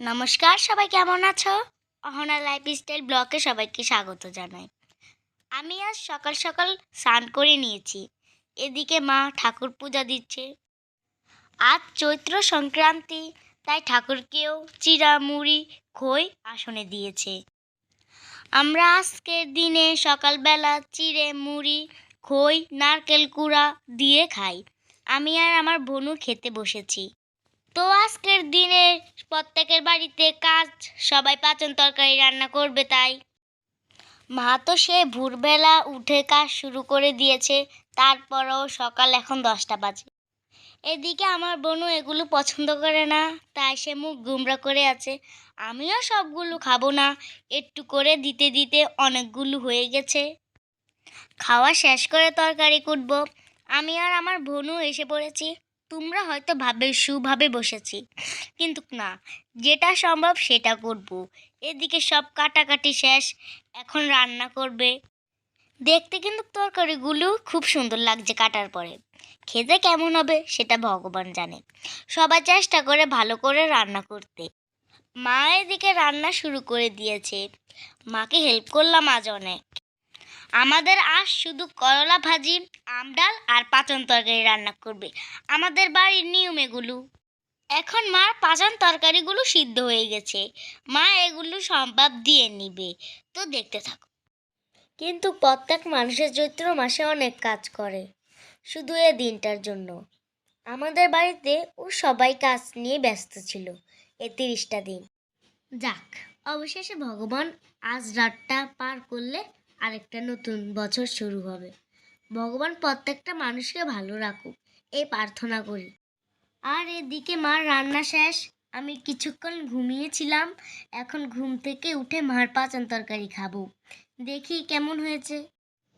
নমস্কার, সবাই কেমন আছো? অহনা লাইফস্টাইল ব্লগে সবাইকে স্বাগত জানাই। আমি আজ সকাল সকাল স্নান করে নিয়েছি। এদিকে মা ঠাকুর পূজা দিচ্ছে। আজ চৈত্র সংক্রান্তি, তাই ঠাকুরকেও চিরা মুড়ি খই আসনে দিয়েছে। আমরা আজকের দিনে সকালবেলা চিড়ে মুড়ি, খই, নারকেল কুড়া দিয়ে খাই। আমি আর আমার বোনু খেতে বসেছি। তো আজকের দিনে প্রত্যেকের বাড়িতে কাজ, সবাই পাচন তরকারি রান্না করবে তাই। মা তো সে ভোরবেলা উঠে কাজ শুরু করে দিয়েছে, তারপরেও সকাল এখন দশটা বাজে। এদিকে আমার বোনও এগুলো পছন্দ করে না, তাই সে মুখ গুমরা করে আছে। আমিও সবগুলো খাব না, একটু করে দিতে দিতে অনেকগুলো হয়ে গেছে। খাওয়া শেষ করে তরকারি কুটবো। আমি আর আমার বোনও এসে পড়েছি। তোমরা হয়তো ভাবে, সুভাবে বসেছি। কিন্তু না, যেটা সম্ভব সেটা করব। এদিকে সব কাটাকাটি শেষ, এখন রান্না করবে। দেখতে কিন্তু তরকারিগুলো খুব সুন্দর লাগছে কাটার পরে। খেতে কেমন হবে সেটা ভগবান জানে। সবাই চেষ্টা করে ভালো করে রান্না করতে। মা এদিকে রান্না শুরু করে দিয়েছে। মাকে হেল্প করলাম আজ অনেক। আমাদের আজ শুধু করলা ভাজি আমডাল আর পাচন তরকারি রান্না করবে। আমাদের বাড়ির নিয়ম এগুলো। এখন মার পাচন তরকারিগুলো সিদ্ধ হয়ে গেছে। মা এগুলো সম্ভব দিয়ে নিবে। তো দেখতে থাকো। কিন্তু প্রত্যেক মানুষের চৈত্র মাসে অনেক কাজ করে, শুধু এ দিনটার জন্য। আমাদের বাড়িতে ও সবাই কাজ নিয়ে ব্যস্ত ছিল এ তিরিশটা দিন। যাক, অবশেষে ভগবান আজ রাতটা পার করলে আরেকটা নতুন বছর শুরু হবে। ভগবান প্রত্যেকটা মানুষকে ভালো রাখুক, এই প্রার্থনা করি। আর এদিকে মার রান্না শেষ। আমি কিছুক্ষণ ঘুমিয়েছিলাম। এখন ঘুম থেকে উঠে মার পাচন তরকারি খাব। দেখি কেমন হয়েছে।